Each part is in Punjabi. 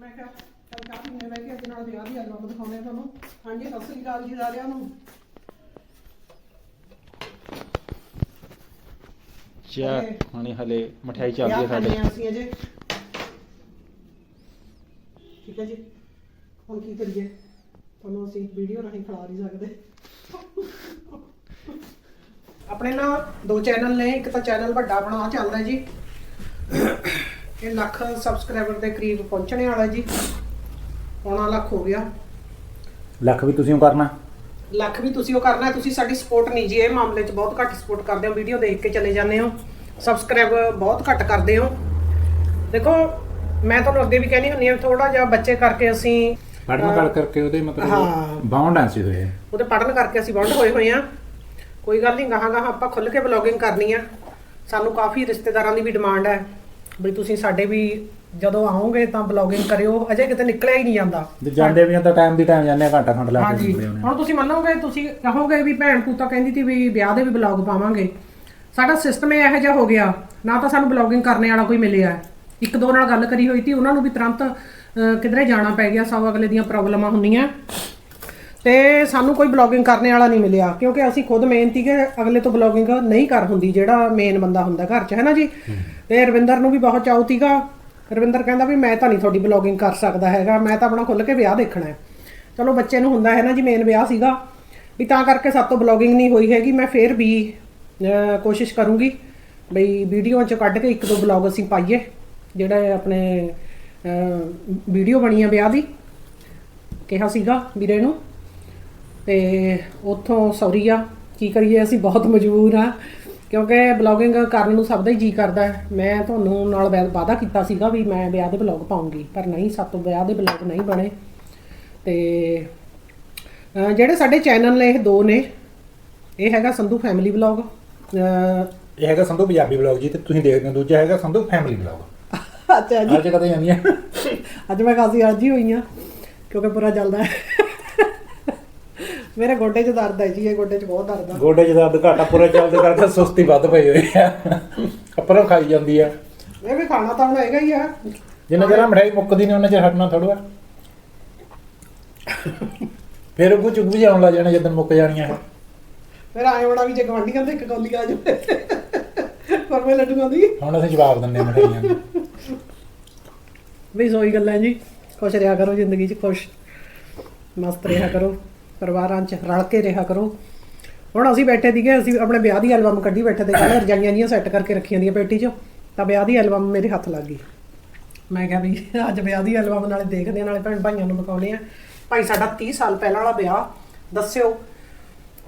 ਮੈਂ ਕਿਹਾ ਚੱਲ ਚਾਹ ਪੀਣੇ ਬਹਿ ਕੇ ਅੱਜ ਨਾਲ ਵਿਆਹ ਦੀ ਐਲਬਮ ਦਿਖਾਉਂਦੇ ਆ ਤੁਹਾਨੂੰ। ਹਾਂਜੀ ਸਤਿ ਸ੍ਰੀ ਅਕਾਲ ਜੀ ਸਾਰਿਆਂ ਨੂੰ। ਚਾ ਹੁਣੇ ਹਲੇ ਮਠਿਆਈ ਚੱਲਦੀ ਹੈ ਵਿਆਹ ਸਾਡੇ ਖਾਂਦੇ ਆ ਅਸੀਂ ਅਜੇ। ਠੀਕ ਹੈ ਜੀ। ਹੁਣ ਕੀ ਕਰੀਏ? ਤੁਹਾਨੂੰ ਅਸੀਂ ਵੀਡੀਓ ਰਾਹੀਂ ਖਿਲਾ ਨਹੀਂ ਸਕਦੇ। ਆਪਣੇ ਨਾ ਦੋ ਚੈਨਲ ਨੇ ਇੱਕ ਤਾਂ ਚੈਨਲ ਵੱਡਾ ਆਪਣਾ ਆਹ ਚੱਲਦਾ ਜੀ। ਇਹ ਲੱਖ ਸਬਸਕ੍ਰਾਈਬਰ ਦੇ ਕਰੀਬ ਪਹੁੰਚਣੇ ਵਾਲਾ ਜੀ। ਪੌਣਾ ਲੱਖ ਹੋ ਗਿਆ। ਲੱਖ ਵੀ ਤੁਸੀਂ ਓ ਕਰਨਾ। ਲੱਖ ਵੀ ਤੁਸੀਂ ਉਹ ਕਰਨਾ। ਤੁਸੀਂ ਸਾਡੀ ਸਪੋਰਟ ਨਹੀਂ ਜੀ। ਇਹ ਮਾਮਲੇ 'ਚ ਬਹੁਤ ਘੱਟ ਸਪੋਰਟ ਕਰਦੇ ਹੋ। ਵੀਡੀਓ ਦੇਖ ਕੇ ਚਲੇ ਜਾਂਦੇ ਹੋ। ਸਬਸਕ੍ਰਾਈਬ ਬਹੁਤ ਘੱਟ ਕਰਦੇ ਹੋ। ਦੇਖੋ ਮੈਂ ਤੁਹਾਨੂੰ ਅੱਗੇ ਵੀ ਕਹਿਣੀ ਹੁੰਦੀ ਹਾਂ ਥੋੜਾ ਜਿਹਾ ਬੱਚੇ ਕਰਕੇ ਅਸੀਂ ਪੜਨ ਕਰ ਕਰਕੇ ਉਹਦੇ। ਮਤਲਬ ਬਾਉਂਡ ਐਂਸੀ ਹੋਏ ਆ। ਉਹਦੇ ਪੜਨ ਕਰਕੇ ਅਸੀਂ ਬੰਦ ਹੋਏ ਹੋਏ ਆ। ਕੋਈ ਗੱਲ ਨਹੀਂ ਗਾਹਾਂ ਗਾਹਾਂ ਆਪਾਂ ਖੁੱਲ ਕੇ ਬਲੌਗਿੰਗ ਕਰਨੀ ਆ। ਸਾਨੂੰ ਕਾਫੀ ਰਿਸ਼ਤੇਦਾਰਾਂ ਦੀ ਵੀ ਡਿਮਾਂਡ ਹੈ ਵੀ ਤੁਸੀਂ ਸਾਡੇ ਵੀ ਜਦੋਂ ਆਓਗੇ ਤਾਂ ਬਲੌਗਿੰਗ ਕਰਿਓ ਅਜੇ ਕਿਤੇ ਨਿਕਲਿਆ ਹੀ ਨਹੀਂ ਜਾਂਦਾ। ਜੇ ਜਾਂਦੇ ਵੀ ਆ ਤਾਂ ਟਾਈਮ ਦੀ ਟਾਈਮ ਜਾਂਦੇ ਆ ਘੰਟਾ ਖੰਡ ਲਾ ਕੇ ਹਾਂਜੀ। ਨਿਕਲੇ ਆਉਂਦੇ ਆ। ਹੁਣ ਤੁਸੀਂ ਮੰਨੋਗੇ ਤੁਸੀਂ ਕਹੋਗੇ ਵੀ ਭੈਣ ਪੂਤਾ ਕਹਿੰਦੀ ਸੀ ਵੀ ਵਿਆਹ ਦੇ ਵੀ ਬਲੌਗ ਪਾਵਾਂਗੇ। ਸਾਡਾ ਸਿਸਟਮ ਇਹ ਇਹੋ ਜਿਹਾ ਹੋ ਗਿਆ ਨਾ ਤਾਂ ਸਾਨੂੰ ਬਲੌਗਿੰਗ ਕਰਨੇ ਵਾਲਾ ਕੋਈ ਮਿਲਿਆ। ਇੱਕ ਦੋ ਨਾਲ ਗੱਲ ਕਰੀ ਹੋਈ ਸੀ ਉਹਨਾਂ ਨੂੰ ਵੀ ਤੁਰੰਤ ਅਹ, ਕਿਧਰੇ ਜਾਣਾ ਪੈ ਗਿਆ ਸਭ ਅਗਲੇ ਦੀਆਂ ਪ੍ਰੋਬਲਮਾਂ ਹੁੰਦੀਆਂ। ਤੇ ਸਾਨੂੰ ਕੋਈ ਬਲੌਗਿੰਗ ਕਰਨੇ ਵਾਲਾ ਨਹੀਂ ਮਿਲਿਆ, ਕਿਉਂਕਿ ਅਸੀਂ ਖੁਦ ਮਿਹਨਤੀ ਕਿ ਅਗਲੇ ਤੋਂ ਬਲੌਗਿੰਗ ਨਹੀਂ ਕਰ ਹੁੰਦੀ, ਜਿਹੜਾ ਮੇਨ ਬੰਦਾ ਹੁੰਦਾ ਘਰ 'ਚ ਹੈ ਨਾ ਜੀ? ਤੇ ਰਵਿੰਦਰ ਨੂੰ ਵੀ ਬਹੁਤ ਚਾਉ ਸੀਗਾ। ਰਵਿੰਦਰ ਕਹਿੰਦਾ ਵੀ ਮੈਂ ਤਾਂ ਨਹੀਂ ਤੁਹਾਡੀ ਬਲੌਗਿੰਗ ਕਰ ਸਕਦਾ ਹੈਗਾ, ਮੈਂ ਤਾਂ ਆਪਣਾ ਖੁੱਲ ਕੇ ਵਿਆਹ ਦੇਖਣਾ ਹੈ। ਚਲੋ ਬੱਚੇ ਨੂੰ ਹੁੰਦਾ ਹੈ ਨਾ ਜੀ ਮੇਨ ਵਿਆਹ ਸੀਗਾ। ਵੀ ਤਾਂ ਕਰਕੇ ਸਾਤੋਂ ਬਲੌਗਿੰਗ ਨਹੀਂ ਹੋਈ ਹੈਗੀ, ਮੈਂ ਫੇਰ ਵੀ ਕੋਸ਼ਿਸ਼ ਕਰੂੰਗੀ ਬਈ ਵੀਡੀਓ ਚ ਕੱਢ ਕੇ ਇੱਕ ਦੋ ਬਲੌਗ ਅਸੀਂ ਪਾਈਏ, ਜਿਹੜਾ ਆਪਣੇ ਵੀਡੀਓ ਬਣੀ ਆ ਵਿਆਹ ਦੀ। ਕਿਹਾ ਸੀਗਾ ਵੀਰੇ ਨੂੰ। ਤੇ ਉੱਥੋਂ ਸੌਰੀ ਆ ਕੀ ਕਰੀਏ ਅਸੀਂ ਬਹੁਤ ਮਜਬੂਰ ਆ ਕਿਉਂਕਿ ਬਲੌਗਿੰਗ ਕਰਨ ਨੂੰ ਸਭ ਦਾ ਹੀ ਜੀ ਕਰਦਾ ਹੈ। ਮੈਂ ਤੁਹਾਨੂੰ ਨਾਲ ਵਾਅਦਾ ਕੀਤਾ ਸੀਗਾ ਵੀ ਮੈਂ ਵਿਆਹ ਦੇ ਬਲੌਗ ਪਾਉਂਗੀ ਪਰ ਨਹੀਂ ਸਾਤੋਂ ਵਿਆਹ ਦੇ ਬਲੌਗ ਨਹੀਂ ਬਣੇ। ਤੇ ਜਿਹੜੇ ਸਾਡੇ ਚੈਨਲ ਨੇ ਇਹ ਦੋ ਨੇ। ਇਹ ਹੈਗਾ ਸੰਧੂ ਫੈਮਿਲੀ ਬਲੌਗ ਇਹ ਹੈਗਾ ਸੰਧੂ ਪੰਜਾਬੀ ਬਲੌਗ ਜੀ ਤੇ ਤੁਸੀਂ ਦੇਖਦੇ ਹੋ ਦੂਜਾ ਹੈਗਾ ਸੰਧੂ ਫੈਮਿਲੀ ਬਲੌਗ ਅੱਛਾ ਹਰ ਜਗ੍ਹਾ ਤੇ ਜਾਂਦੀਆਂ ਅੱਜ ਮੈਂ ਕਾਸੀ ਰਾਜੀ ਹੋਈ ਆ ਕਿਉਂਕਿ ਪੂਰਾ ਚੱਲਦਾ ਹੈ। ਮੇਰੇ ਗੋਡੇ 'ਚ ਦਰਦ ਹੈ ਜੀ ਇਹ ਗੋਡੇ 'ਚ ਬਹੁਤ ਦਰਦ ਆ। ਗੋਡੇ 'ਚ ਦਰਦ ਘਾਟਾ ਪੂਰਾ ਚੱਲਦੇ ਕਰਕੇ ਸੁਸਤੀ ਵੱਧ ਪਈ ਹੋਈ ਆ। ਅੱਪਰੋਂ ਖਾਈ ਜਾਂਦੀ ਆ। ਇਹ ਵੀ ਖਾਣਾ ਤਾਂ ਹੁਣ ਹੈਗਾ ਹੀ ਆ। ਜਿੰਨਾ ਚਿਰ ਆਹ ਮਠਿਆਈ ਮੁੱਕਦੀ ਨਹੀਂ ਉਹਨਾਂ ਚਿਰ ਹਟਣਾ ਥੋੜਾ ਫਿਰ ਉਹ ਚੁੱਕ ਵੀ ਜਾਣ ਲੱਗ ਜਾਣਾ ਜਦੋਂ ਮੁੱਕ ਜਾਣੀਆਂ ਇਹ। ਫਿਰ ਆਏ ਹੋਣਾ ਵੀ ਜੇ ਗਵਾਂਢੀਆਂ ਤੇ ਇੱਕ ਕੌਲੀ ਆ ਜਾਵੇ। ਪਰ ਮੈਂ ਲੱਡੂਆਂ ਦੀ। ਹੁਣ ਅਸੀਂ ਜਵਾਬ ਦਿੰਦੇ ਆ ਮਠਿਆਈਆਂ ਨੂੰ। ਵੀ ਸੋਈ ਗੱਲਾਂ ਜੀ। ਖੁਸ਼ ਰਿਹਾ ਕਰੋ ਜ਼ਿੰਦਗੀ 'ਚ ਖੁਸ਼। ਮਸਤ ਰਿਹਾ ਕਰੋ। ਪਰਿਵਾਰਾਂ 'ਚ ਰਲ ਕੇ ਰਿਹਾ ਕਰੋ। ਹੁਣ ਅਸੀਂ ਬੈਠੇ ਸੀਗੇ ਅਸੀਂ ਆਪਣੇ ਵਿਆਹ ਦੀ ਐਲਬਮ ਕੱਢੀ ਬੈਠੇ ਤੇ ਕੱਲ ਰਜਾਈਆਂ ਜੀਆਂ ਸੈੱਟ ਕਰਕੇ ਰੱਖੀਆਂ ਦੀਆਂ ਪੇਟੀ 'ਚ ਤਾਂ ਵਿਆਹ ਦੀ ਐਲਬਮ ਮੇਰੇ ਹੱਥ ਲੱਗ ਗਈ। ਮੈਂ ਕਿਹਾ ਵੀ ਅੱਜ ਵਿਆਹ ਦੀ ਐਲਬਮ ਨਾਲੇ ਦੇਖਦੇ ਆ, ਨਾਲੇ ਭੈਣ ਭਾਈਆਂ ਨੂੰ ਦਿਖਾਉਣੇ ਆ। ਭਾਈ ਸਾਡਾ 30 ਸਾਲ ਪਹਿਲਾਂ ਵਾਲਾ ਵਿਆਹ ਦੱਸਿਓ।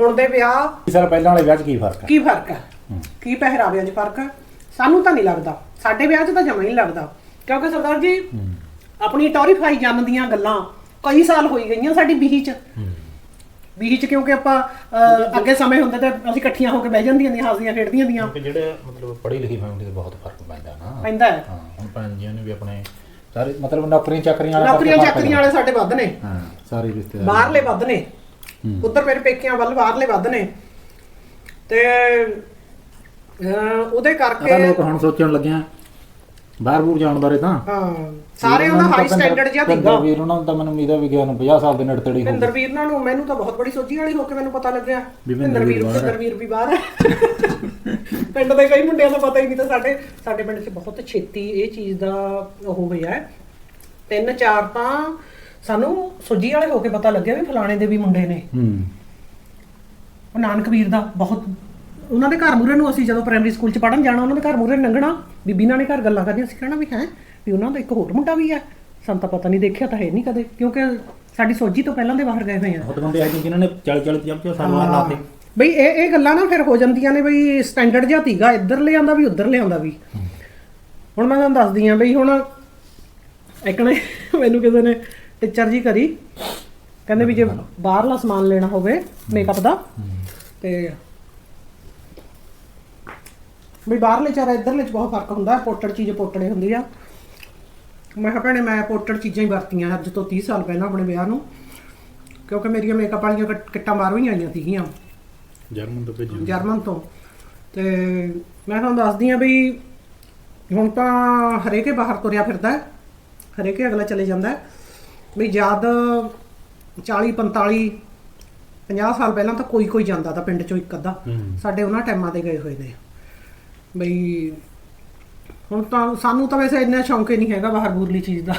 ਹੁਣ ਦੇ ਵਿਆਹ ਸਰ ਪਹਿਲਾਂ ਵਾਲੇ ਵਿਆਹ 'ਚ ਕੀ ਫ਼ਰਕ ਹੈ ਕੀ ਫ਼ਰਕ ਹੈ। ਕੀ ਪਹਿਰਾਵਿਆਂ 'ਚ ਫ਼ਰਕ ਹੈ ਸਾਨੂੰ ਤਾਂ ਨਹੀਂ ਲੱਗਦਾ। ਸਾਡੇ ਵਿਆਹ 'ਚ ਤਾਂ ਜਮਾ ਹੀ ਨਹੀਂ ਲੱਗਦਾ। ਕਿਉਂਕਿ ਸਰਦਾਰ ਜੀ ਆਪਣੀ ਟੌਰੀਫਾਈ ਜਨ ਦੀਆਂ ਗੱਲਾਂ ਕਈ ਸਾਲ ਹੋਈ ਗਈਆਂ ਸਾਡੀ ਬੀਹੀ 'ਚ। ਬੀਹੀ 'ਚ ਕਿਉਂਕਿ ਆਪਾਂ ਅਹ, ਅੱਗੇ ਸਮੇਂ ਹੁੰਦੇ ਤੇ ਅਸੀਂ ਇਕੱਠੀਆਂ ਹੋ ਕੇ ਬਹਿ ਜਾਂਦੀਆਂ ਦੀਆਂ ਹੱਸਦੀਆਂ ਖੇਡਦੀਆਂ ਦੀਆਂ ਕਿਉਂਕਿ ਜਿਹੜੇ ਮਤਲਬ ਪੜ੍ਹੀ ਲਿਖੀ ਫੈਮਿਲੀ ਤੇ ਬਹੁਤ ਫ਼ਰਕ ਪੈਂਦਾ ਨਾ। ਪੈਂਦਾ ਹੈ। ਹਾਂ ਹੁਣ ਭੈਣ ਜੀਆਂ ਨੇ ਵੀ ਆਪਣੇ ਸਾਰੇ ਮਤਲਬ ਨੌਕਰੀਆਂ ਚਾਕਰੀਆਂ ਵਾਲਾ ਨੌਕਰੀਆਂ ਚਾਕਰੀਆਂ ਵਾਲੇ ਸਾਡੇ ਵੱਧ ਨੇ। ਹਾਂ ਸਾਰੇ ਰਿਸ਼ਤੇਦਾਰ। ਬਾਹਰਲੇ ਵੱਧ ਨੇ। ਉੱਧਰ ਮੇਰੇ ਪੇਕਿਆਂ ਵੱਲ ਬਾਹਰਲੇ ਵੱਧ ਨੇ। ਤੇ ਅਹ, ਉਹਦੇ ਕਰਕੇ ਲੋਕ ਹੁਣ ਸੋਚਣ ਲੱਗਿਆ ਬਾਹਰ ਬੂਰ ਜਾਣ ਬਾਰੇ ਤਾਂ। ਹਾਂ ਸਾਰਿਆਂ ਦਾ ਹਾਈ ਸਟੈਂਡਰਡ ਜਿਹਾ ਸੀਗਾ ਵੀਰ ਉਹਨਾਂ ਨੂੰ ਤਾਂ ਮੈਨੂੰ ਉਮੀਦ ਆ ਵੀ ਗਿਆ ਨੂੰ 50 ਸਾਲ ਦੇ ਨੇੜੇ ਤੇੜੇ ਭਿੰਦਰ ਵੀਰ ਨਾਲ ਨੂੰ ਮੈਨੂੰ ਤਾਂ ਬਹੁਤ ਬੜੀ ਸੋਝੀ ਵਾਲੀ ਹੋ ਕੇ ਮੈਨੂੰ ਪਤਾ ਲੱਗਿਆ। ਭਿੰਦਰ ਵੀਰ। ਭਿੰਦਰ ਵੀਰ ਵੀ ਬਾਹਰ ਹੈ। ਪਿੰਡ ਦੇ ਕਈ ਮੁੰਡਿਆਂ ਦਾ ਪਤਾ ਹੀ ਨਹੀਂ ਤਾਂ ਸਾਡੇ ਸਾਡੇ ਪਿੰਡ 'ਚ ਬਹੁਤ ਛੇਤੀ ਇਹ ਚੀਜ਼ ਦਾ ਉਹ ਹੋਇਆ ਤਿੰਨ ਚਾਰ ਤਾਂ ਸਾਨੂੰ ਸੋਝੀ ਵਾਲੇ ਹੋ ਕੇ ਪਤਾ ਲੱਗਿਆ ਵੀ ਫਲਾਣੇ ਦੇ ਵੀ ਮੁੰਡੇ ਨੇ। ਹੂੰ। ਉਹ ਨਾਨਕ ਵੀਰ ਦਾ ਬਹੁਤ ਉਹਨਾਂ ਦੇ ਘਰ ਮੂਰੇ ਨੂੰ ਅਸੀਂ ਜਦੋਂ ਪ੍ਰਾਇਮਰੀ ਸਕੂਲ 'ਚ ਪੜਨ ਜਾਣਾ ਉਹਨਾਂ ਦੇ ਘਰ ਮੂਰੇ ਲੰਘਣਾ ਬੀਬੀ ਨਾਲ ਨੇ ਘਰ ਗੱਲਾਂ ਕਰਦੀਆਂ ਸੀ ਕਹਿਣਾ ਵੀ ਹੈ ਵੀ ਉਹਨਾਂ ਦਾ ਇੱਕ ਹੋਰ ਮੁੰਡਾ ਵੀ ਹੈ। ਸਾਨੂੰ ਤਾਂ ਪਤਾ ਨਹੀਂ ਦੇਖਿਆ ਤਾਂ ਹੈ ਨਹੀਂ ਕਦੇ ਕਿਉਂਕਿ ਸਾਡੀ ਸੋਝੀ ਤੋਂ ਪਹਿਲਾਂ ਦੇ ਬਾਹਰ ਗਏ ਹੋਏ ਆ। ਬਹੁਤ ਬੰਦੇ ਹੈਗੇ ਜਿਨ੍ਹਾਂ ਨੇ 40 40 50 ਸਾਲ ਬਾਹਰ ਲਾਤੇ। ਬਈ ਇਹ ਇਹ ਗੱਲਾਂ ਨਾ ਫਿਰ ਹੋ ਜਾਂਦੀਆਂ ਨੇ ਬਈ ਸਟੈਂਡਰਡ ਜਿਹਾ ਤੀਗਾ ਇੱਧਰ ਲੈ ਆਂਦਾ ਵੀ ਉੱਧਰ ਲੈ ਆਂਦਾ ਵੀ। ਹੁਣ ਮੈਂ ਤੁਹਾਨੂੰ ਦੱਸਦੀ ਆ ਬਈ ਹੁਣ ਇੱਕ ਨੇ ਮੈਨੂੰ ਕਿਸੇ ਨੇ ਟੀਚਰ ਜੀ ਕਰੀ ਕਹਿੰਦੇ ਵੀ ਜੇ ਬਾਹਰਲਾ ਸਮਾਨ ਲੈਣਾ ਹੋਵੇ ਮੇਕਅਪ ਦਾ ਤੇ ਵੀ ਬਾਹਰਲੇ ਚਾਰਾ ਇੱਧਰਲੇ ਚ ਬਹੁਤ ਫ਼ਰਕ ਹੁੰਦਾ ਪੋਟੜ ਚੀਜ਼ ਪੋਟੜੇ ਹੁੰਦੀ ਆ। ਮੈਂ ਕਿਹਾ ਭੈਣੇ ਮੈਂ ਪੋਟੜ ਚੀਜ਼ਾਂ ਹੀ ਵਰਤੀਆਂ ਅੱਜ ਤੋਂ 30 ਸਾਲ ਪਹਿਲਾਂ ਆਪਣੇ ਵਿਆਹ ਨੂੰ। ਕਿਉਂਕਿ ਮੇਰੀਆਂ ਮੇਕਅਪ ਵਾਲੀਆਂ ਕਿੱਟ- ਕਿੱਟਾਂ ਬਾਹਰੋਂ ਹੀ ਆਈਆਂ ਸੀਗੀਆਂ। ਜਰਮਨ ਤੋਂ ਭੇਜਣ ਜਰਮਨ ਤੋਂ। ਤੇ ਮੈਂ ਤੁਹਾਨੂੰ ਦੱਸਦੀ ਆ ਵੀ ਹੁਣ ਤਾਂ ਹਰੇਕੇ ਬਾਹਰ ਤੁਰਿਆ ਫਿਰਦਾ ਹੈ। ਹਰੇਕ ਅਗਲਾ ਚਲੇ ਜਾਂਦਾ ਹੈ। ਵੀ ਜਦ 40 45 50 ਸਾਲ ਪਹਿਲਾਂ ਤਾਂ ਕੋਈ ਕੋਈ ਜਾਂਦਾ ਤਾਂ ਪਿੰਡ ਚੋਂ ਇੱਕ ਅੱਧਾ। ਹੂੰ। ਸਾਡੇ ਉਹਨਾਂ ਟਾਈਮਾਂ ਤੇ ਗਏ ਹੋਏ ਨੇ। ਬਈ ਹੁਣ ਤਾਂ ਸਾਨੂੰ ਤਾਂ ਵੈਸੇ ਇੰਨਾ ਸ਼ੌਂਕ ਹੀ ਨਹੀਂ ਹੈਗਾ ਬਾਹਰ ਬੂਰਲੀ ਚੀਜ਼ ਦਾ।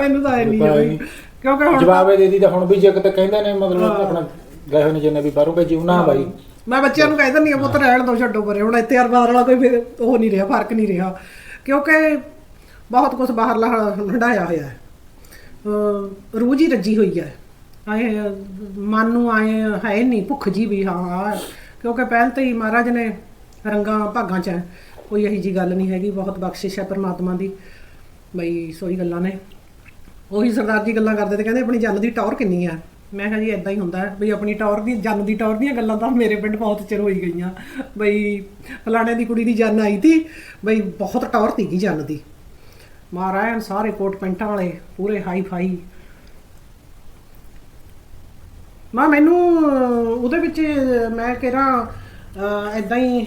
ਮੈਨੂੰ ਤਾਂ ਇਹ ਨਹੀਂ ਹੈ। ਬਈ ਕਿਉਂਕਿ ਹੁਣ ਜਵਾਬ ਇਹ ਦੇ ਦੀ ਤਾਂ ਹੁਣ ਵੀ ਜੇ ਕਿਤੇ ਕਹਿੰਦੇ ਨੇ ਮਤਲਬ ਹਾਂ। ਆਪਣਾ ਗਏ ਹੋਏ ਨੇ ਜਿੰਨੇ ਵੀ ਬਾਹਰੋਂ ਭੇਜੀ ਉਹਨਾਂ ਬਾਈ। ਮੈਂ ਬੱਚਿਆਂ ਨੂੰ ਕਹਿ ਦਿੰਦੀ ਆ ਪੁੱਤ ਰਹਿਣ ਦੋ ਛੱਡੋ ਪਰੇ। ਹੁਣ ਇੱਥੇ ਅਰਬਾਦ ਵਾਲਾ ਕੋਈ ਫਿਰ ਉਹ ਨਹੀਂ ਰਿਹਾ ਫ਼ਰਕ ਨਹੀਂ ਰਿਹਾ। ਕਿਉਂਕਿ ਬਹੁਤ ਕੁਝ ਬਾਹਰਲਾ ਹੰਡਾਇਆ ਹੋਇਆ ਹੈ। ਅਹ ਰੂਹ ਜੀ ਰੱਜੀ ਹੋਈ ਹੈ। ਆਏ ਮਨ ਨੂੰ ਆਏ ਹੈ ਨਹੀਂ ਭੁੱਖ ਜੀ ਵੀ ਹਾਂ ਹੈ। ਕਿਉਂਕਿ ਪਹਿਲ ਤੇ ਹੀ ਮਹਾਰਾਜ ਨੇ ਰੰਗਾਂ ਭਾਗਾਂ ਚ ਹੈ। ਕੋਈ ਇਹੀ ਜੀ ਗੱਲ ਨਹੀਂ ਹੈਗੀ, ਬਹੁਤ ਬਖਸ਼ਿਸ਼ ਹੈ ਪਰਮਾਤਮਾ ਦੀ। ਬਈ ਸੋਈ ਗੱਲਾਂ ਨੇ। ਉਹੀ ਸਰਦਾਰ ਜੀ ਗੱਲਾਂ ਕਰਦੇ ਤੇ ਕਹਿੰਦੇ, ਆਪਣੀ ਜਨ ਦੀ ਟੌਰ ਕਿੰਨੀ ਆ? ਮੈਂ ਕਿਹਾ ਜੀ ਇਦਾਂ ਹੀ ਹੁੰਦਾ ਬਈ ਆਪਣੀ ਟੌਰ ਦੀ, ਜਨ ਦੀ ਟੌਰ ਦੀਆਂ ਗੱਲਾਂ ਤਾਂ ਮੇਰੇ ਪਿੰਡ ਬਹੁਤ ਚਿਰ ਹੋਈ ਗਈਆਂ। ਬਈ ਫਲਾਣੇ ਦੀ ਕੁੜੀ ਦੀ ਜਨ ਆਈ ਤੀ, ਬਈ ਬਹੁਤ ਟੌਰ ਸੀਗੀ ਜਨ ਦੀ। ਮਹਾਰਾਜ, ਸਾਰੇ ਕੋਟ ਪੈਂਟਾਂ ਵਾਲੇ, ਪੂਰੇ ਹਾਈ ਫਾਈ ਮਾ, ਮੈਨੂੰ ਉਹਦੇ ਵਿੱਚ ਮੈਂ ਕਿਹਾ ਇਦਾਂ ਹੀ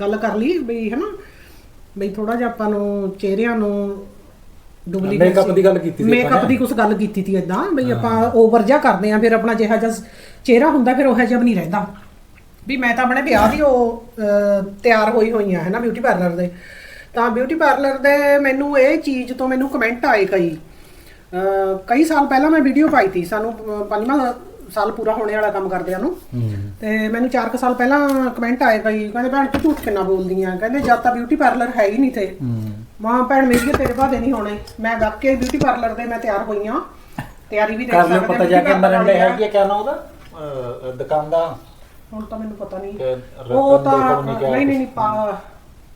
ਗੱਲ ਕਰ ਲਈ ਬਈ ਹਨਾ? ਬਈ ਥੋੜਾ ਜਿਹਾ ਆਪਾਂ ਨੂੰ ਚਿਹਰਿਆਂ ਨੂੰ ਡੁਪਲੀਕੇਟ Makeup ਦੀ ਗੱਲ ਕੀਤੀ ਸੀ ਮੇਕਅਪ। ਦੀ ਕੁਝ ਗੱਲ ਕੀਤੀ ਸੀ ਇਦਾਂ ਬਈ ਆਪਾਂ ਓਵਰ ਜਿਹਾ ਕਰਦੇ ਆ ਫਿਰ ਆਪਣਾ ਜਿਹਾ ਜਿਹਾ ਚਿਹਰਾ ਹੁੰਦਾ ਫਿਰ ਉਹ ਜਿਹਾ ਵੀ ਨਹੀਂ ਰਹਿੰਦਾ। ਵੀ ਮੈਂ ਤਾਂ ਆਪਣੇ ਵਿਆਹ ਦੀ ਉਹ ਤਿਆਰ ਹੋਈ ਹੋਈ ਆ ਹੈ ਨਾ ਬਿਊਟੀ ਪਾਰਲਰ ਦੇ। ਤਾਂ ਬਿਊਟੀ ਪਾਰਲਰ ਦੇ ਮੈਨੂੰ ਇਹ ਚੀਜ਼ ਤੋਂ ਮੈਨੂੰ ਕਮੈਂਟ ਆਏ ਕਈ। ਕਈ ਸਾਲ ਪਹਿਲਾਂ ਮੈਂ ਵੀਡੀਓ ਪਾਈ ਸੀ ਸਾਨੂੰ ਪੰਜਵਾਂ ਸਾਲ ਪੂਰਾ ਹੋਣੇ ਵਾਲਾ ਕੰਮ ਕਰਦਿਆਂ ਨੂੰ ਹੂੰ। ਤੇ ਮੈਨੂੰ 4 ਸਾਲ ਪਹਿਲਾਂ ਕਮੈਂਟ ਆਏ ਕਈ ਕਹਿੰਦੇ ਭੈਣ ਤੂੰ ਝੂਠ ਕਿੰਨਾ ਬੋਲਦੀ ਆ ਕਹਿੰਦੇ ਜਦ ਤਾਂ ਬਿਊਟੀ ਪਾਰਲਰ ਹੈ ਹੀ ਨਹੀਂ ਤੇ ਹੂੰ। ਮਾਂ ਭੈਣ ਮੇਰੀ ਤੇਰੇ ਬਾਦੇ ਨਹੀਂ ਹੋਣੇ। ਮੈਂ ਵਾਕਈ ਬਿਊਟੀ ਪਾਰਲਰ ਦੇ ਮੈਂ ਤਿਆਰ ਹੋਈ ਆ ਤਿਆਰੀ ਵੀ ਦੇਖ ਸਕਦੇ ਪਤਾ ਜਾ ਕੇ ਆ। ਹੈਗੀ ਆ ਕਿਆ ਨਾ ਉਹਦਾ? ਦੁਕਾਨ ਦਾ ਹੁਣ ਤਾਂ ਮੈਨੂੰ ਪਤਾ ਨਹੀਂ। ਉਹ ਤਾਂ ਦੇ ਨਹੀਂ ਨਹੀਂ ਨਹੀਂ ਨਹੀਂ ਪਾ-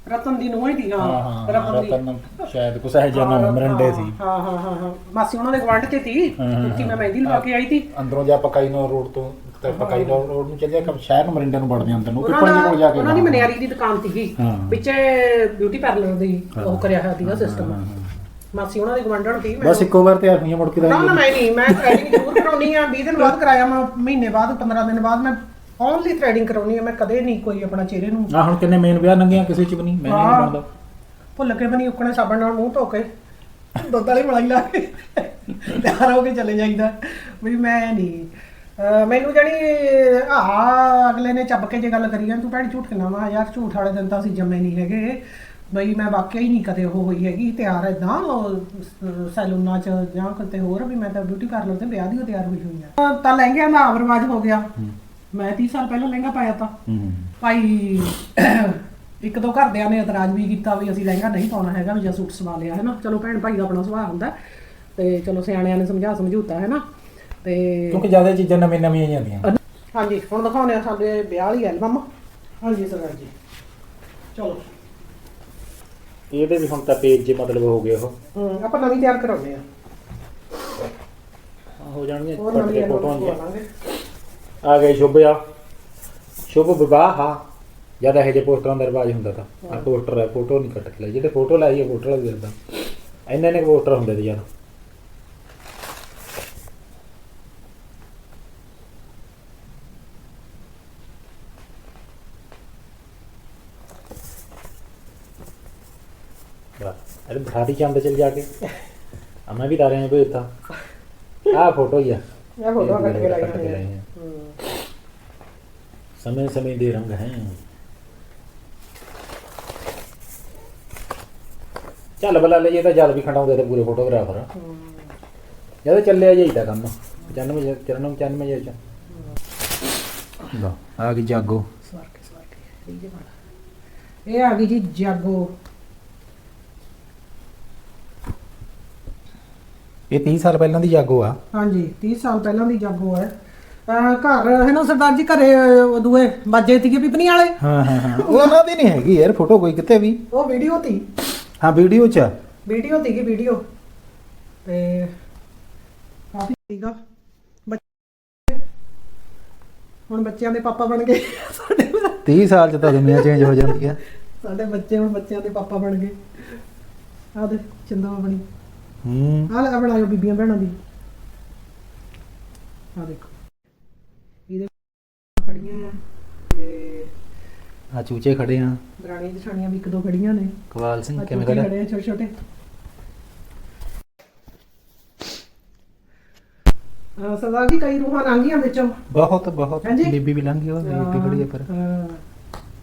ਰਤਨ ਦੀ ਨੂੰਹ ਹੀ ਦੀ ਹਾਂ। ਰਤਨ ਦੀ। ਰਤਨ ਸ਼ਾਇਦ ਕੁਛ ਹੈ ਜਨਾ ਮਰੰਡੇ ਸੀ। ਹਾਂ ਹਾਂ ਹਾਂ ਹਾਂ ਮਾਸੀ ਉਹਨਾਂ ਦੇ ਗਵਾਂਢ ਤੇ ਸੀ ਉੱਥੇ ਮੈਂ ਮਹਿੰਦੀ ਲਵਾ ਕੇ ਆਈ ਸੀ ਅੰਦਰੋਂ ਜਾ ਪਕਾਈ ਨੋ ਰੋਡ ਤੋਂ ਤੇ ਪਕਾਈ ਨੋ ਰੋਡ ਨੂੰ ਚੱਲ ਜਾ ਕੰਮ ਸ਼ਹਿਰ ਨੂੰ ਮਰਿੰਡੇ ਨੂੰ ਵੜਦੇ ਅੰਦਰ ਨੂੰ ਪਿੱਪਲ ਕੋਲ ਜਾ ਦਾ ਕੇ ਉਹਨਾਂ ਦੀ ਮਨਿਆਰੀ ਦੀ ਦੁਕਾਨ ਸੀਗੀ। ਵਿੱਚੇ ਬਿਊਟੀ ਪਾਰਲਰ ਦੀ ਉਹ ਕਰਿਆ ਹੋਇਆ ਸੀਗਾ ਸਿਸਟਮ ਮਾਸੀ ਉਹਨਾਂ ਦੇ ਗਵਾਂਢਣ ਸੀ ਬਸ ਇੱਕੋ ਵਾਰ ਤਿਆਰ ਹੋਈਆਂ ਮੁੜ ਕੇ ਨਾ ਨਾ ਮੈਂ ਨਹੀਂ ਮੈਂ ਥ੍ਰੈਡਿੰਗ ਜ਼ਰੂਰ ਕਰਾਉਣੀ ਆ। 20 ਦਿਨ ਬਾਅਦ ਕਰਾਇਆ ਮੈਂ ਮਹੀਨੇ ਬਾਅਦ 15 ਦਿਨ ਬਾਅਦ ਮੈਂ ਓਨਲੀ ਥ੍ਰੈਡਿੰਗ ਕਰਾਉਣੀ ਆ ਮੈਂ ਕਦੇ ਨਹੀਂ ਕੋਈ ਆਪਣਾ ਚਿਹਰੇ ਨੂੰ। ਆ ਹੁਣ ਕਿੰਨੇ ਮੇਨ ਵਿਆਹ ਨੰਗੀਆਂ ਕਿਸੇ ਚ ਵੀ ਨਹੀਂ ਮੈਂ ਨਹੀਂ ਹਾਂ। ਬਣਦਾ। ਭੁੱਲ ਕੇ ਬਣੀ ਉਕਣੇ ਸਾਬਣ ਨਾਲ ਮੂੰਹ ਧੋ ਕੇ ਦੁੱਧ ਵਾਲੀ ਮਲਾਈ ਲਾ ਕੇ ਤਿਆਰ ਹੋ ਕੇ ਚਲੇ ਜਾਈਦਾ। ਵੀ ਮੈਂ ਨਹੀਂ। ਅਹ ਮੈਨੂੰ ਜਿਹੜੀ ਆ ਅਗਲੇ ਨੇ ਚੱਬ ਕੇ ਜੇ ਗੱਲ ਕਰੀ ਜਾਂ ਤੂੰ ਭੈਣ ਝੂਠ ਕਿੰਨਾ ਵਾ ਯਾਰ ਝੂਠ ਵਾਲੇ ਦਿਨ ਤਾਂ ਅਸੀਂ ਜੰਮੇ ਨਹੀਂ ਹੈਗੇ। ਬਈ ਮੈਂ ਵਾਕਿਆ ਹੀ ਨਹੀਂ ਕਦੇ ਉਹ ਹੋਈ ਹੈਗੀ ਤਿਆਰ ਇਦਾਂ ਸੈਲੂਨਾਂ 'ਚ ਜਾਂ ਕਿਤੇ ਹੋਰ ਵੀ ਮੈਂ ਤਾਂ ਬਿਊਟੀ ਪਾਰਲਰ ਤੇ ਵਿਆਹ ਦੀ ਓ ਤਿਆਰ ਹੋਈ ਹੋਈ ਆ। ਤਾਂ ਲਹਿੰਗਿਆਂ ਦਾ ਆਮ ਰਿਵਾਜ ਹੋ ਗਿਆ। ਮੈਂ 30 ਸਾਲ ਪਹਿਲਾਂ ਲਹਿੰਗਾ ਪਾਇਆ ਤਾਂ। ਹੂੰ। ਭਾਈ ਇੱਕ ਦੋ ਘਰਦਿਆਂ ਨੇ ਇਤਰਾਜ਼ ਵੀ ਕੀਤਾ ਵੀ ਅਸੀਂ ਲਹਿੰਗਾ ਨਹੀਂ ਪਾਉਣਾ ਹੈਗਾ ਵੀ ਜਾਂ ਸੂਟ ਸਵਾ ਲਿਆ ਹੈ ਨਾ ਚਲੋ ਭੈਣ ਭਾਈ ਦਾ ਆਪਣਾ ਸੁਭਾਅ ਹੁੰਦਾ ਤੇ ਚਲੋ ਸਿਆਣਿਆਂ ਨੇ ਸਮਝਾ ਸਮਝੂਤਾ ਹੈ ਨਾ ਤੇ ਕਿਉਂਕਿ ਜ਼ਿਆਦਾ ਚੀਜ਼ਾਂ ਨਵੀਆਂ ਨਵੀਆਂ ਹੀ ਆਉਂਦੀਆਂ। ਹਾਂਜੀ ਹੁਣ ਦਿਖਾਉਂਦੇ ਆ ਸਾਡੇ ਵਿਆਹ ਵਾਲੀ ਐਲਬਮ ਹਾਂਜੀ ਸਰਦਾਰ ਜੀ। ਚਲੋ। ਇਹਦੇ ਵੀ ਹੁਣ ਤਾਂ ਪੇਜ ਜੇ ਮਤਲਬ ਹੋ ਗਏ ਉਹ। ਹਮ, ਆਪਾਂ ਨਵੀਂ ਤਿਆਰ ਕਰਾਉਂਦੇ ਆ ਹੋ ਜਾਣਗੀਆਂ ਹੋਰ ਕੱਟ ਨਵੀਂ ਕੇ ਐਲਬਮ ਆ ਗਏ ਸ਼ੁਭ ਆ। ਸ਼ੁਭ ਵਿਵਾਹ ਆ। ਜਦ ਇਹ ਜੇ ਪੋਸਟਰਾਂ ਦਾ ਰਿਵਾਜ ਹੁੰਦਾ ਤਾਂ। ਆ ਪੋਸਟਰ ਹੈ ਫੋਟੋ ਨਹੀਂ ਕੱਟ ਕੇ ਲਈ। ਜਿਹੜੇ ਫੋਟੋ ਲਾਈ ਹੈ ਫੋਟੋ ਵਾਲਾ ਵੀ ਦਿੰਦਾ ਇੰਨੇ ਨੇ ਪੋਸਟਰ ਹੁੰਦੇ ਸੀ ਯਾਰ ਅਰੇ ਭਾਰੀ ਚੰਦ ਚਲ ਜਾ ਕੇ। ਆ ਮੈਂ ਵੀ ਤਾਰਿਆਂ ਨੂੰ ਭੇਜਤਾ ਆ ਫੋਟੋ ਹੀ ਆ। ਇਹ ਫੋਟੋ ਕੱਟ ਕੇ ਲਾਈਆਂ ਕੱਟ ਕੇ ਸਮੇਂ ਸਮੇਂ ਦੇ ਰੰਗ ਹੈ। ਚੱਲ ਬਲਾ ਲੈ ਜੇ ਤਾਂ ਜਲ ਵੀ ਖੰਡਾਉਂਦੇ ਤੇ ਪੂਰੇ ਫੋਟੋਗ੍ਰਾਫਰ ਜਦ ਚੱਲਿਆ ਜਾਈਦਾ ਕੰਮ। 95 ਜਾਗੋ। ਇਹ ਆ ਗਈ ਜੀ ਜਾਗੋ। ਇਹ 30 ਸਾਲ ਪਹਿਲਾਂ ਦੀ ਜਾਗੋ ਆ। ਹਾਂਜੀ 30 ਸਾਲ ਪਹਿਲਾਂ ਦੀ ਜਾਗੋ ਹੈ ਅਹ ਘਰ ਹੈ ਨਾ ਸਰਦਾਰ ਜੀ ਘਰੇ ਉਹ ਦੂਏ ਬਾਜੇ ਤੀਗੇ ਪਿਪਨੀ ਵਾਲੇ। ਹਾਂ ਹਾਂ ਹਾਂ। ਉਹ ਉਹਨਾਂ ਦੀ ਨਹੀਂ ਹੈਗੀ ਯਾਰ ਫੋਟੋ ਕੋਈ ਕਿਤੇ ਵੀ। ਉਹ ਵੀਡੀਓ ਤੀ। ਹਾਂ ਵੀਡੀਓ ਚ ਆ। ਵੀਡੀਓ ਤੀਗੀ ਵੀਡੀਓ। ਤੇ ਕਾਫੀ ਸੀਗਾ। ਬੱਚੇ ਹੁਣ ਬੱਚਿਆਂ ਦੇ ਪਾਪਾ ਬਣ ਗਏ। ਸਾਡੇ 30 ਸਾਲ ਚ ਤਾਂ ਦੁਨੀਆ ਚੇਂਜ ਹੋ ਜਾਂਦੀ ਆ। ਸਾਡੇ ਬੱਚੇ ਹੁਣ ਬੱਚਿਆਂ ਦੇ ਪਾਪਾ ਬਣ ਗਏ। ਆਹ ਦੇ ਚੰਦਾ ਬਣੀ ਹੂੰ। ਆਹ ਲੈ ਬਣਾਇਓ ਬੀਬੀਆਂ ਭੈਣਾਂ ਦੀ। ਆਹ ਦੇਖੋ। ਖੜੀਆਂ ਆ। ਆ ਚੂਚੇ ਖੜੇ ਆ। ਦਰਾਣੀ ਜਠਾਣੀਆਂ ਵੀ ਇੱਕ ਦੋ ਖੜੀਆਂ ਨੇ। ਕਵਾਲ ਸਿੰਘ ਕਿਵੇਂ ਚੂਚੇ ਖੜੇ ਆ ਛੋਟੇ ਛੋਟੇ। ਅਹ ਸਰਦਾਰ ਕਈ ਰੂਹਾਂ ਲੰਘੀਆਂ ਵਿੱਚੋਂ। ਬਹੁਤ ਬਹੁਤ। ਬੀਬੀ ਵੀ ਲੰਘੀ ਉਹ ਬੀਬੀ ਖੜੀ ਆ ਪਰ। ਹਾਂ,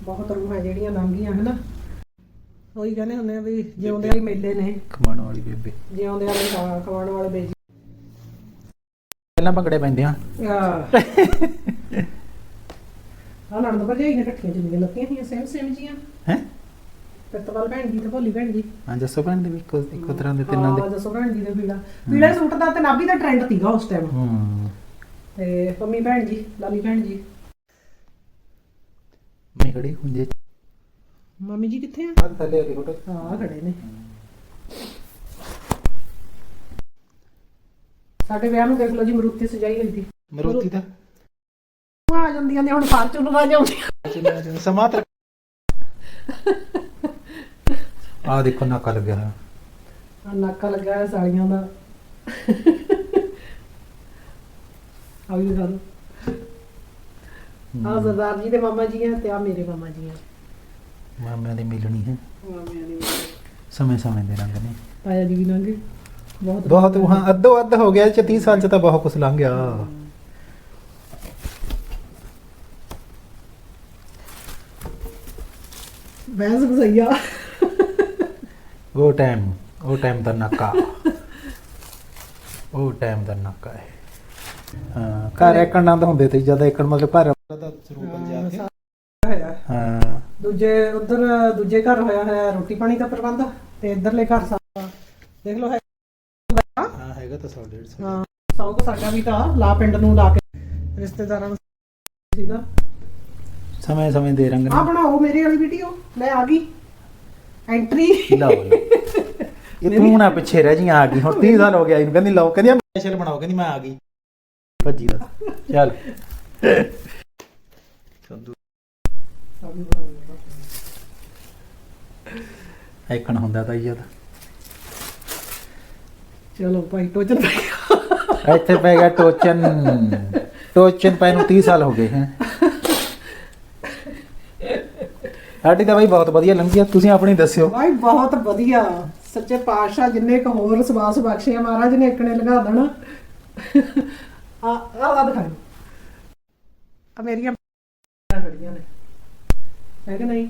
ਬਹੁਤ ਰੂਹਾਂ ਜਿਹੜੀਆਂ ਲੰਘੀਆਂ ਹਨਾ? ਉਹੀ ਕਹਿੰਦੇ ਹੁੰਦੇ ਆ ਵੀ ਜਿਉਂਦੇ ਵਾਲੀ ਮੇਲੇ ਨੇ। ਕਮਾਉਣ ਵਾਲੀ ਬੀਬੀ। ਜਿਉਂਦੇ ਵਾਲੇ ਖਾ- ਵਾਲੇ ਬੇਜੀ। ਪਹਿਲਾਂ ਭੰਗੜੇ ਪੈਂਦੇ ਆ। ਆਹ। ਆ ਨਣਦ ਭਰਜਾਈ ਨੇ ਇਕੱਠੀਆਂ ਜਿੰਨੀਆਂ ਲੱਤੀਆਂ ਸੀਆਂ ਸੇਮ ਸੇਮ ਜੀਆਂ। ਹੈ? ਪਿੱਤਵਾਲ ਭੈਣ ਜੀ ਤੇ ਭੋਲੀ ਭੈਣ ਜੀ। ਹਾਂ ਜੱਸੋ ਭੈਣ ਦੇ ਵੀ ਇੱਕੋ ਇੱਕੋ ਤਰ੍ਹਾਂ ਦੇ ਤਿੰਨਾਂ ਦੇ। ਹਾਂ ਜਸੋ ਭੈਣ ਜੀ ਦੇ ਪੀਲਾ ਪੀਲੇ ਸੂਟ ਦਾ ਤੇ ਨਾਭੀ ਦਾ ਟ੍ਰੈਂਡ ਸੀਗਾ ਉਸ ਟਾਈਮ ਹੂੰ। ਤੇ ਪੰਮੀ ਭੈਣ ਜੀ ਲਾਲੀ ਭੈਣ ਜੀ। ਮੈਂ ਖੜੀ ਹੁੰਜੇ ਮੰਮੀ ਜੀ ਕਿੱਥੇ ਆ? ਆ ਥੱਲੇ ਆ ਕੇ ਫੋਟੋ। ਹਾਂ ਖੜੇ ਨੇ। ਸਾਡੇ ਵਿਆਹ ਨੂੰ ਦੇਖ ਲਓ ਜੀ ਮਰੂਤੀ ਸਜਾਈ ਹੋਈ ਸੀ। ਮਰੋਤੀ ਦਾ ਆ ਜਾਂਦੀਆਂ ਨੇ ਹੁਣ ਫਾਰਚੂਨ ਆ ਜਾਂਦੀਆਂ ਸਮਾਤ ਆ ਦੇਖੋ ਨਾਕਾ ਲੱਗਿਆ ਹੋਇਆ। ਆ ਨਾਕਾ ਲੱਗਾ ਹੈ ਸਾਲੀਆਂ ਦਾ। ਆ ਵੀ ਦਿਖਾ ਆ ਸਰਦਾਰ ਜੀ ਦੇ ਮਾਮਾ ਜੀ ਆ ਤੇ ਆ ਮੇਰੇ ਮਾਮਾ ਜੀ ਆ। ਮਾਮਿਆਂ ਦੀ ਮਿਲਣੀ ਹੈ। ਮਾਮਿਆਂ ਦੇ ਸਮੇਂ ਸਮੇਂ ਦੇ ਰੰਗ ਨੇ। ਤਾਇਆ ਜੀ ਵੀ ਲੰਘੇ ਬਹੁਤ ਬਹੁਤ ਹਾਂ ਅੱਧੋ ਅੱਧ ਹੋ ਗਿਆ ਇਹ ਚ 30 ਸਾਲ ਚ ਤਾਂ ਬਹੁਤ ਕੁਝ ਲੰਘ ਗਿਆ। ਬੈਂਸ ਬਸਈਆ ਉਹ ਟਾਈਮ ਉਹ ਟਾਈਮ ਦਾ ਨਾਕਾ। ਉਹ ਟਾਈਮ ਦਾ ਨਾਕਾ ਹੈ ਹਾਂ ਘਰ ਇੱਕ ਨੰਦ ਹੁੰਦੇ ਤੇ ਜਦ ਇੱਕ ਮਤਲਬ ਘਰ ਦਾ ਸਰੂਪ ਜਾ ਕੇ। ਹੋਇਆ। ਹਾਂ। ਦੂਜੇ ਉਧਰ ਦੂਜੇ ਘਰ ਹੋਇਆ ਹੋਇਆ ਰੋਟੀ ਪਾਣੀ ਦਾ ਪ੍ਰਬੰਧ ਤੇ ਇਧਰਲੇ ਘਰ ਸਾਡਾ ਦੇਖ ਲਓ ਹੈ ਹਾਂ ਹੈਗਾ ਤਾਂ 100 150 ਹਾਂ ਸੌ ਕੋ ਸਾਡਾ ਵੀ ਤਾਂ ਲਾ ਪਿੰਡ ਨੂੰ ਲਾ ਕੇ ਰਿਸ਼ਤੇਦਾਰਾਂ ਨੂੰ ਸੀਗਾ। ਸਮੇਂ ਸਮੇਂ ਦੇ ਰੰਗ ਆ ਬਣਾਓ ਮੇਰੀ ਵਾਲੀ ਵੀਡੀਓ ਮੈਂ ਆ ਗਈ। ਐਂਟਰੀ ਲਓ। ਇਹ ਤੂੰ ਨਾ ਪਿੱਛੇ ਰਹਿ ਜੀ ਆ ਗਈ। ਹੁਣ 30 ਸਾਲ ਹੋ ਗਿਆ ਇਹਨੂੰ। ਕਹਿੰਦੀ ਲਓ ਕਹਿੰਦੀ ਸਪੈਸ਼ਲ ਬਣਾਓ ਕਹਿੰਦੀ ਮੈਂ ਆ ਗਈ। ਭੱਜੀ ਦਾ ਚੱਲ। ਸੰਧੂ। ਐਕਣ ਹੁੰਦਾ ਤਾਂ ਇਹ ਚਲੋ ਭਾਈ ਟੋਚਨ ਪੈ ਗਿਆ। ਇੱਥੇ ਪੈ ਗਿਆ ਟੋਚਨ। ਟੋਚਨ ਪੈ ਨੂੰ 30 ਸਾਲ ਹੋ ਗਏ ਹੈ। ਸਾਡੀ ਤਾਂ ਬਾਈ ਬਹੁਤ ਵਧੀਆ ਲੰਘੀ ਆ ਤੁਸੀਂ ਆਪਣੀ ਦੱਸਿਓ। ਭਾਈ ਬਹੁਤ ਵਧੀਆ। ਸੱਚੇ ਪਾਤਸ਼ਾਹ ਜਿੰਨੇ ਕ ਹੋਰ ਸਵਾਸ ਬਖਸ਼ੇ ਆ ਮਹਾਰਾਜ ਨੇ ਇੱਕਣੇ ਲਗਾ ਦੇਣਾ। ਆ ਆ ਲਾ ਦਿਖਾਈ ਆ ਮੇਰੀਆਂ ਖੜੀਆਂ ਨੇ। ਹੈ ਕਿ ਨਹੀਂ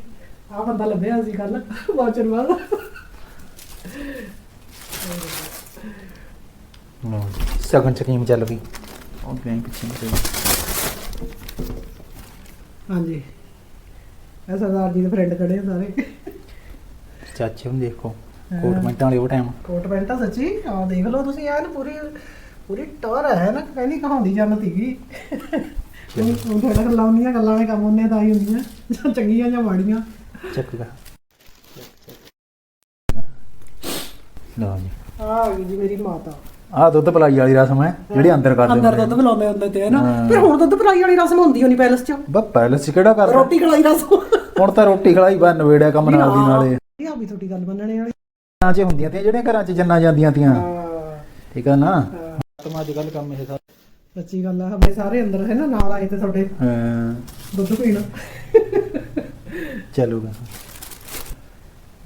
ਆ ਬੰਦਾ ਲੱਭਿਆ ਸੀ ਕੱਲ ਵਾਚਰ ਬਾਅਦ ਸਗਨ ਸਕੀਮ ਚੱਲ ਗਈ। ਉਹ ਗਏ ਪਿੱਛੇ। ਹਾਂਜੀ। ਇਹ ਸਰਦਾਰ ਜੀ ਦੇ ਫਰੈਂਡ ਖੜੇ ਆ ਸਾਰੇ। ਚਾਚੇ ਨੂੰ ਦੇਖੋ। ਕੋਟ ਮਿੰਟਾਂ ਵਾਲੇ ਉਹ ਟਾਈਮ ਕੋਟ ਪੈਂਟਾ ਸੱਚੀ ਆ ਦੇਖ ਲਓ ਤੁਸੀਂ ਐਨ ਪੂਰੀ ਪੂਰੀ ਟੌਰ ਹੈ ਨਾ ਕਹਿੰਦੀ ਕਹਾਉਂਦੀ ਜੰਨਤ ਸੀਗੀ ਉਹ ਥੋੜਾ ਗੱਲਾਂ ਹੁੰਦੀਆਂ ਗੱਲਾਂ ਦੇ ਕੰਮ ਹੁੰਦੇ ਤਾਂ ਹੀ ਹੁੰਦੀਆਂ ਜਾਂ ਚੰਗੀਆਂ ਜਾਂ ਮਾੜੀਆਂ। ਚੱਕ ਗਾ। ਲਓ ਜੀ ਆ ਗਈ ਜੀ ਮੇਰੀ ਮਾਤਾ। ਆਹ ਦੁੱਧ ਪਲਾਈ ਵਾਲੀ ਰਸਮ ਹੈ ਜਿਹੜੀ ਅੰਦਰ ਕਰਦੇ ਅੰਦਰ ਦੁੱਧ ਪਿਲਾਉਂਦੇ ਹੁੰਦੇ ਤੇ ਨਾ। ਫਿਰ ਹੁਣ ਦੁੱਧ ਪਿਲਾਈ ਵਾਲੀ ਰਸਮ ਹੁੰਦੀ ਹੋਣੀ ਪੈਲਸ 'ਚ? ਬਾ ਪੈਲਸ 'ਚ ਕਿਹੜਾ ਕਰਦਾ ਰੋਟੀ ਖਲਾਈ ਰਸਮ ਹੁਣ ਤਾਂ ਰੋਟੀ ਖਲਾਈ ਬਾ ਨਵੇੜਿਆ ਕੰਮ ਨਾਲ ਦੀ ਨਾਲੇ। ਇਹ ਆ ਵੀ ਤੁਹਾਡੀ ਗੱਲ ਮੰਨਣੇ ਵਾਲੀ। ਘਰਾਂ 'ਚ ਹੁੰਦੀਆਂ ਤੀਆਂ ਜਿਹੜੀਆਂ ਘਰਾਂ 'ਚ ਜੰਨਾ ਜਾਂਦੀਆਂ ਤੀਆਂ। ਠੀਕ ਆ ਨਾ? ਹਾਂ। ਤੁਮ ਅੱਜ ਕੱਲ ਕੰਮ ਇਹ ਸਾਰਾ। ਸੱਚੀ ਗੱਲ ਆ ਹਮੇ ਸਾਰੇ ਅੰਦਰ ਹੈ ਨਾ ਨਾਲ ਆਏ ਤੇ ਤੁਹਾਡੇ। ਹਾਂ। ਦੁੱਧ ਪੀਣ। ਚੱਲੂਗਾ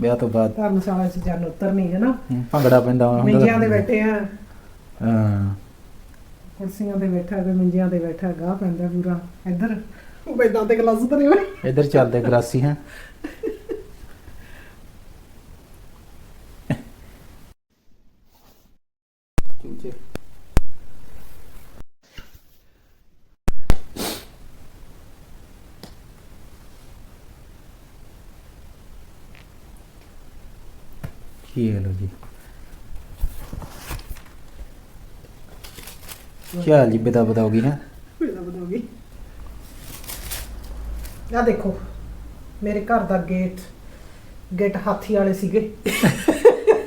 ਵਿਆਹ ਤੋਂ ਬਾਅਦ। ਧਰਮਸ਼ਾਲਾ 'ਚ ਜਨ ਉਤਰਨੀ ਹੈ ਨਾ? ਭੰਗੜਾ ਪੈਂਦਾ ਹੁੰਦਾ ਮੰਜਿਆਂ ਤੇ ਬੈਠੇ ਆ। ਹਾਂ। ਕੁਰਸੀਆਂ ਤੇ ਬੈਠਾ ਤੇ ਮੰਜਿਆਂ ਤੇ ਬੈਠਾ ਗਾਹ ਪੈਂਦਾ ਪੂਰਾ। ਇੱਧਰ। ਬੈਦਾਂ ਤੇ ਗਲਾਸ ਧਰੇ ਹੋਏ। ਇੱਧਰ ਚੱਲਦੇ ਗਰਾਸੀ ਹੈ। ਚੂਚੇ। ਕੀ ਹੈ ਲੋ ਜੀ? ਚੱਲ ਜੀ ਬਤਾ ਬਤਾਓਗੀ ਨਾ? ਮੇਰਾ ਬਣਾਉਗੀ ਆ ਦੇਖੋ ਮੇਰੇ ਘਰ ਦਾ ਗੇਟ ਗੇਟ ਹਾਥੀ ਵਾਲੇ ਸੀਗੇ।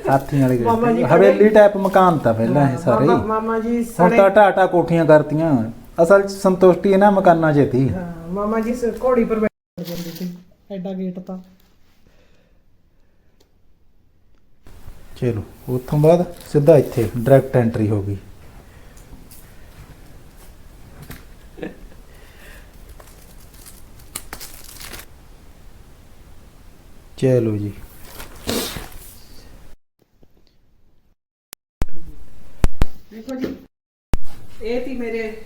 ਹਾਥੀਆਂ ਵਾਲੇ ਮਾਮਾ ਜੀ ਗੇਟ ਹਵੇਲੀ ਟਾਈਪ ਮਕਾਨ ਤਾਂ ਪਹਿਲਾਂ ਇਹ ਸਾਰੇ ਮਾਮਾ- ਮਾਮਾ ਜੀ ਹੁਣ ਸਣੇ ਤਾਂ ਢਾਟਾ ਕੋਠੀਆਂ ਕਰਤੀਆਂ। ਅਸਲ ਚ ਸੰਤੁਸ਼ਟੀ ਇਹਨਾਂ ਮਕਾਨਾਂ 'ਚ ਸੀ। ਹਾਂ, ਮਾਮਾ ਜੀ ਸ- ਘੋੜੀ ਪਰ ਬੈਠ ਜਾਂਦੇ ਸੀ ਐਡਾ ਗੇਟ ਤਾਂ। ਚਲੋ ਉੱਥੋਂ ਬਾਅਦ ਸਿੱਧਾ ਇੱਥੇ ਡਾਇਰੈਕਟ ਐਂਟਰੀ ਹੋ ਗਈ। ਚਲੋ ਜੀ। ਦੇਖੋ ਜੀ ਇਹ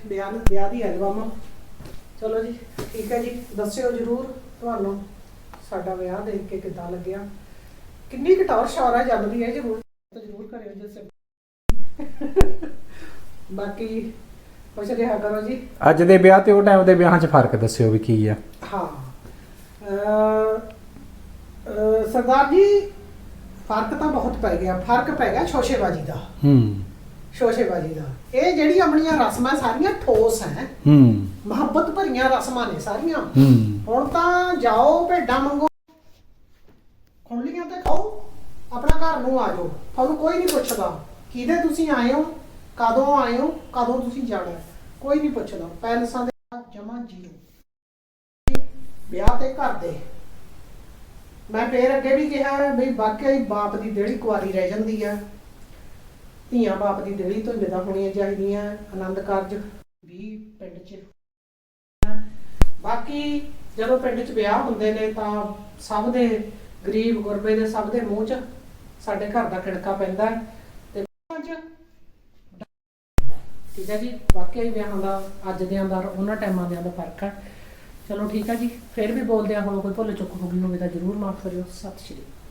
ਵਿਆਹ ਵਿਆਹ ਦੀ ਐਲਬਮ ਚਲੋ ਜੀ ਠੀਕ ਹੈ ਜੀ। ਦੱਸਿਓ ਜਰੂਰ ਤੁਹਾਨੂੰ ਸਾਡਾ ਵਿਆਹ ਦੇਖ ਕੇ ਕਿੱਦਾਂ ਲੱਗਿਆ। ਕਿੰਨੀ ਕਟੌਰ ਸ਼ੌਰਾ ਚੱਲਦੀ ਹੈ ਜਰੂਰ ਜਰੂਰ ਕਰਿਓ ਜੀ ਸਭ ਬਾਕੀ ਕੁਛ ਰਿਹਾ ਕਰੋ ਜੀ। ਅੱਜ ਦੇ ਵਿਆਹ ਤੇ ਉਹ ਟਾਈਮ ਦੇ ਵਿਆਹਾਂ 'ਚ ਫ਼ਰਕ ਦੱਸਿਓ ਵੀ ਕੀ ਆ। ਹਾਂ। ਅਹ, ਸਰਦਾਰ ਜੀ ਫ਼ਰਕ ਤਾਂ ਬਹੁਤ ਪੈ ਗਿਆ ਫ਼ਰਕ ਪੈ ਗਿਆ ਸ਼ੋਸ਼ੇਬਾਜੀ ਦਾ। ਹੂੰ। ਸ਼ੋਸ਼ੇਬਾਜੀ ਦਾ। ਇਹ ਜਿਹੜੀ ਆਪਣੀਆਂ ਰਸਮਾਂ ਸਾਰੀਆਂ ਠੋਸ ਹੈ। ਹੂੰ। ਮੁਹੱਬਤ ਭਰੀਆਂ ਰਸਮਾਂ ਨੇ ਸਾਰੀਆਂ। ਹੂੰ। ਹੁਣ ਤਾਂ ਜਾਓ ਭੇਡਾਂ ਮੰਗੋ। ਖੁੱਲੀਆਂ ਤੇ ਖਾਓ। ਆਪਣਾ ਘਰ ਨੂੰ ਆ ਜਾਓ। ਤੁਹਾਨੂੰ ਕੋਈ ਨਹੀਂ ਪੁੱਛਦਾ ਕਿਹਦੇ ਤੁਸੀਂ ਆਏ ਹੋ ਕਦੋਂ ਆਏ ਹੋ ਕਦੋਂ ਤੁਸੀਂ ਜਾਣਾ। ਹੈ? ਕੋਈ ਨਹੀਂ ਪੁੱਛਦਾ। ਪੈਲਸਾਂ ਦੇ ਜਮਾ ਜੀਓ। ਵਿਆਹ ਤੇ ਘਰ ਦੇ। ਮੈਂ ਫੇਰ ਅੱਗੇ ਵੀ ਕਿਹਾ ਹੈ ਵੀ ਵਾਕਿਆ ਹੀ ਬਾਪ ਦੀ ਦੇੜੀ ਕੁਆਰੀ ਰਹਿ ਜਾਂਦੀ ਹੈ ਧੀਆਂ ਬਾਪ ਦੀ ਦੇੜੀ ਤੋਂ ਵਿਦਾ ਹੋਣੀਆਂ ਚਾਹੀਦੀਆਂ, ਆਨੰਦ ਕਾਰਜ ਵੀ ਪਿੰਡ 'ਚ। ਬਾਕੀ ਜਦੋਂ ਪਿੰਡ 'ਚ ਵਿਆਹ ਹੁੰਦੇ ਨੇ ਤਾਂ ਸਭ ਦੇ ਗਰੀਬ ਗੁਰਬੇ ਦੇ ਸਭ ਦੇ ਮੂੰਹ 'ਚ ਸਾਡੇ ਘਰ ਦਾ ਖਿੜਕਾ ਪੈਂਦਾ ਹੈ ਤੇ ਵਿਆਹਾਂ ਠੀਕ ਹੈ ਜੀ, ਵਾਕਿਆ ਹੀ ਵਿਆਹਾਂ ਦਾ, ਅੱਜ ਦੇ ਦਾ, ਉਹਨਾਂ ਟਾਈਮਾਂ ਦੇ ਦਾ ਫ਼ਰਕ ਹੈ। ਚਲੋ ਠੀਕ ਹੈ ਜੀ, ਫਿਰ ਵੀ ਬੋਲਦਿਆਂ ਆ ਕੋਈ ਭੁੱਲ ਚੁੱਕ ਹੋ ਗਈ ਹੋਵੇ ਤਾਂ ਜਰੂਰ ਮਾਫ ਕਰਿਓ, ਸਤਿ ਸ਼੍ਰੀ ਅਕਾਲ।